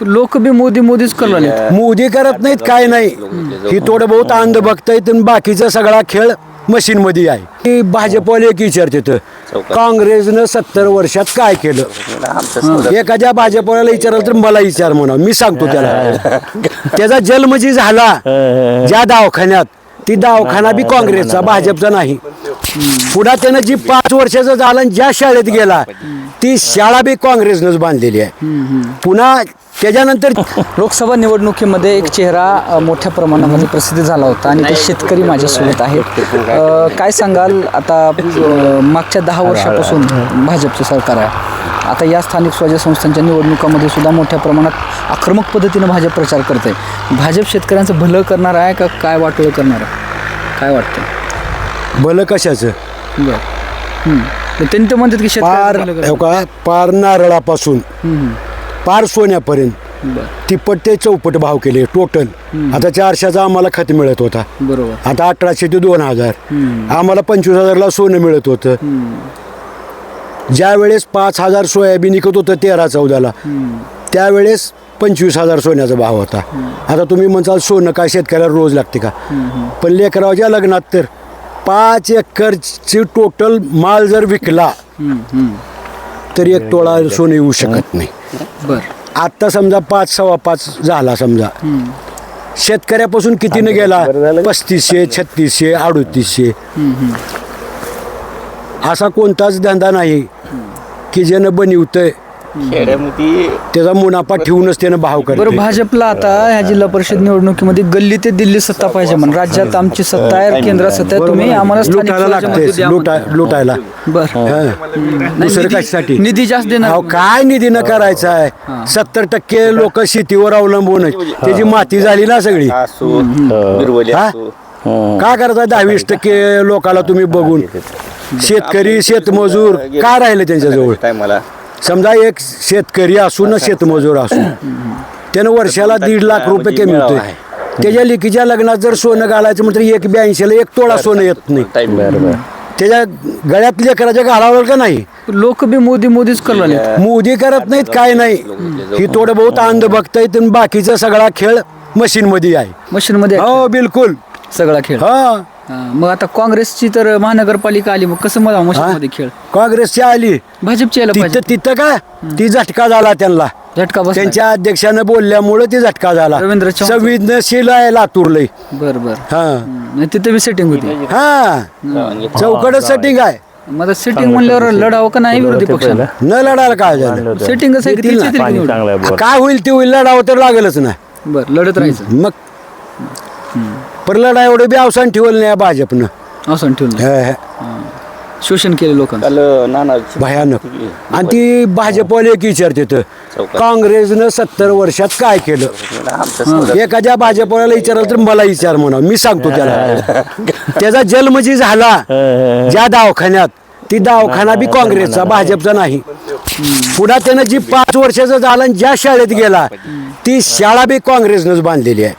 लोक बी मोदी मोदीच करला मोदी करत नाहीत काय नाही. ही थोडं बहुत अंध बघतायत आणि बाकीचा सगळा खेळ मशीन मध्ये आहे. की भाजपवाले एक विचारते तर काँग्रेसनं सत्तर वर्षात काय केलं? एखाद्या भाजपवाल्याला विचारलं तर मला विचार म्हणा मी सांगतो त्याला. त्याचा जन्म जी झाला. ज्या दवाखान्यात ती दवाखाना बी काँग्रेसचा भाजपचा नाही. पुन्हा त्यानं जी पाच वर्षाचा झाला आणि ज्या शाळेत गेला ती शाळा बी काँग्रेसनंच बांधलेली आहे. पुन्हा त्याच्यानंतर लोकसभा निवडणुकीमध्ये एक चेहरा अ, मोठ्या प्रमाणामध्ये प्रसिद्ध झाला होता आणि ते शेतकरी माझ्यासोबत आहेत. अ, काय सांगाल? आता अ, मागच्या दहा वर्षापासून भाजपचं सरकार आहे. आता या स्थानिक स्वराज्य संस्थांच्या निवडणुकामध्ये सुद्धा मोठ्या प्रमाणात आक्रमक पद्धतीनं भाजप प्रचार करते भाजप शेतकऱ्यांचं भलं करणार आहे का काय वाटोळं करणार आहे? काय वाटतं भलं कशाचं? बरं. त्यांनी तर म्हणतात की पार शेतकऱ्यांचं भलं हो का पार नारळापासून. पार सोन्यापर्यंत. बरं. तिप्पट ते चौपट भाव केले टोटल आता चारशेचा आम्हाला खत मिळत होता. बरोबर. आता अठराशे ते दोन हजार. आम्हाला पंचवीस हजारला सोनं मिळत होतं. ज्या वेळेस पाच हजार सोयाबीन विकत होतं तेरा चौदाला. त्यावेळेस पंचवीस हजार सोन्याचा भाव होता. आता तुम्ही म्हणसाल सोनं काय शेतकऱ्याला रोज लागते का? पण लेकरावच्या लग्नात तर पाच एकरची टोटल माल जर विकला तर एक तोळा सोनं येऊ शकत नाही. बरं. आत्ता समजा पाच सव्वा पाच झाला समजा. शेतकऱ्यापासून कितीनं गेला? पस्तीसशे छत्तीसशे अडुतीसशे. असा कोणताच धंदा नाही की ज्यानं बनवतंय खेड्यामध्ये त्याचा मुनाफा ठेवूनच त्यानं भाव बरं करतो भाजपला आता ह्या जिल्हा परिषद निवडणुकीमध्ये गल्ली ते दिल्ली सत्ता पाहिजे म्हणून राज्यात आमची सत्ता आहे केंद्रात सत्ता आहे तुम्ही आम्हाला स्थानिक लुटायला स्वराज्यामध्ये लागते द्या लुटा लुटायला. बरं. हं. दुसरं निधी- कशासाठी निधी जास्त देणार अहो काय निधीनं करायचं आहे? सत्तर टक्के लोक शेतीवर अवलंबून आहेत. त्याची माती झाली ना सगळी. असो बिरवली हा? असो. काय करता दहावीस टक्के लोकाला तुम्ही बघून. शेतकरी शेतमजूर काय राहिलं त्यांच्याजवळ? टायमाला? समजा एक शेतकरी असू ना शेतमजूर असू त्यानं वर्षाला दीड लाख रुपये कमी होते त्याच्या लेकीच्या लग्नात जर सोनं घालायचं म्हटलं एक ब्याऐंशीला एक तोळा सोनं येत नाही. त्याच्या गळ्यात लेकराच्या घालावं का नाही? लोक बी मोदी मोदीच करला मोदी करत नाहीत काय नाही. ही थोडं बहुत अंध बघतायत आणि बाकीचा सगळा खेळ मशीन मध्ये आहे. मशीन मध्ये हो बिलकुल. सगळा खेळ. हा, मग आता काँग्रेसची तर महानगरपालिका आली मग कसं मला मशीन मध्ये खेळ? काँग्रेसची आली. भाजपची यायला तिथं पाहिजे. तिथं का? ती झटका झाला त्यांना. झटका बस त्यांच्या अध्यक्षानं बोलल्यामुळे ते झटका झाला. रवींद्र चव्हाण. संवेदनशील आहे लातूरलंय. बर बर. हा. तिथे बी सेटिंग होती. हा. चौकडच सेटिंग आहे. मग सेटिंग म्हणल्यावर लढावं का नाही विरोधी पक्षाला? न लढायला काय झालं? सेटिंगच आहे की निवडून. काय होईल ते होईल लढावं तर लागलच ना. बर लढत राहायचं. मग पर लढा एवढं बी अवसान ठेवलं नाही भाजपनं. असं ठेवलं हे, हे. शोषण केले लोकांचं. काल नाना भयानक. आणि ती भाजपवाले एक विचारते तर. काँग्रेसनं सत्तर वर्षात काय केलं? एखाद्या भाजपवाल्याला विचारलं तर मला विचार म्हणा मी सांगतो त्याला. त्याचा जन्म जी झाला ज्या दवाखान्यात ती दवाखाना बी काँग्रेसचा भाजपचा नाही. पुन्हा त्यानं जी पाच वर्षाचा झाला आणि ज्या शाळेत गेला ती शाळा बी काँग्रेसनंच बांधलेली आहे.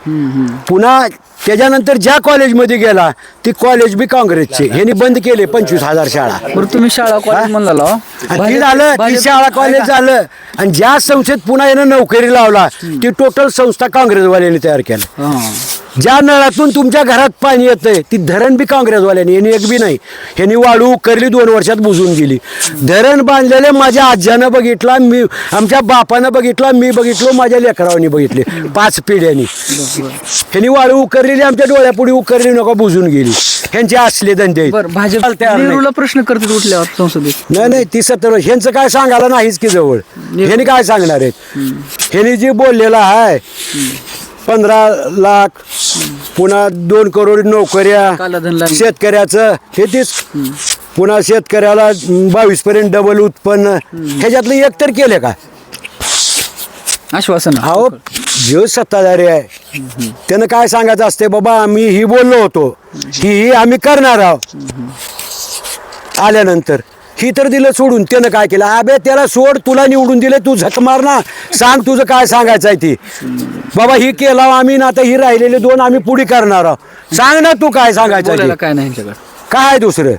पुन्हा त्याच्यानंतर ज्या कॉलेजमध्ये गेला ती कॉलेज बी काँग्रेसचे. ह्यांनी बंद केले पंचवीस हजार शाळा. बरं तुम्ही शाळा कॉलेज म्हणला. आणि ती झालं ती शाळा कॉलेज झालं. आणि ज्या संस्थेत पुन्हा यानं नोकरी लावला ती टोटल संस्था काँग्रेसवाल्यांनी तयार केलं. ज्या नळातून तुमच्या घरात पाणी येतंय ती धरण बी काँग्रेसवाल्यांनी यांनी एक बी नाही. ह्यांनी वाळू उकरली दोन वर्षात बुजून गेली. धरण बांधलेले माझ्या आज्यानं बघितला मी आमच्या बापानं बघितला मी बघितलो माझ्या लेकरावानी बघितले पाच पिढ्यांनी. ह्यांनी वाळू उकरलेली आमच्या डोळ्यापुढे उकरली नका बुजून गेली. ह्यांचे असले धंदे आहेत. बर भाजप चालतंय यार नाही. नेहरूला प्रश्न करतात उठल्यावर संसदेत? नाही नाही ती सत्तर वर्ष ह्यांचं काय सांगायला नाहीच की जवळ. ह्यांनी काय सांगणार आहेत? ह्यांनी जे बोललेलं आहे पंधरा लाख पुन्हा दोन करोड नोकऱ्या. शेतकऱ्याचं हे तेच. पुन्हा शेतकऱ्याला बावीस पर्यंत डबल उत्पन्न. ह्याच्यातलं एक तर केले का? आश्वासन. अहो जो सत्ताधारी आहे त्यानं काय सांगायचं असते बाबा आम्ही ही बोललो होतो. ही ही आम्ही करणार आहोत. आल्यानंतर. ही तर दिलं सोडून. त्यानं काय केलं? अबे त्याला सोड तुला निवडून दिले तू झक मार ना. सांग तुझं काय सांगायचं आहे ती. बाबा ही केला आम्ही ना आता ही राहिलेले दोन आम्ही पुढे करणार आहोत. सांग ना तू काय सांगायचं आहे ते. काय नाही काय दुसरं?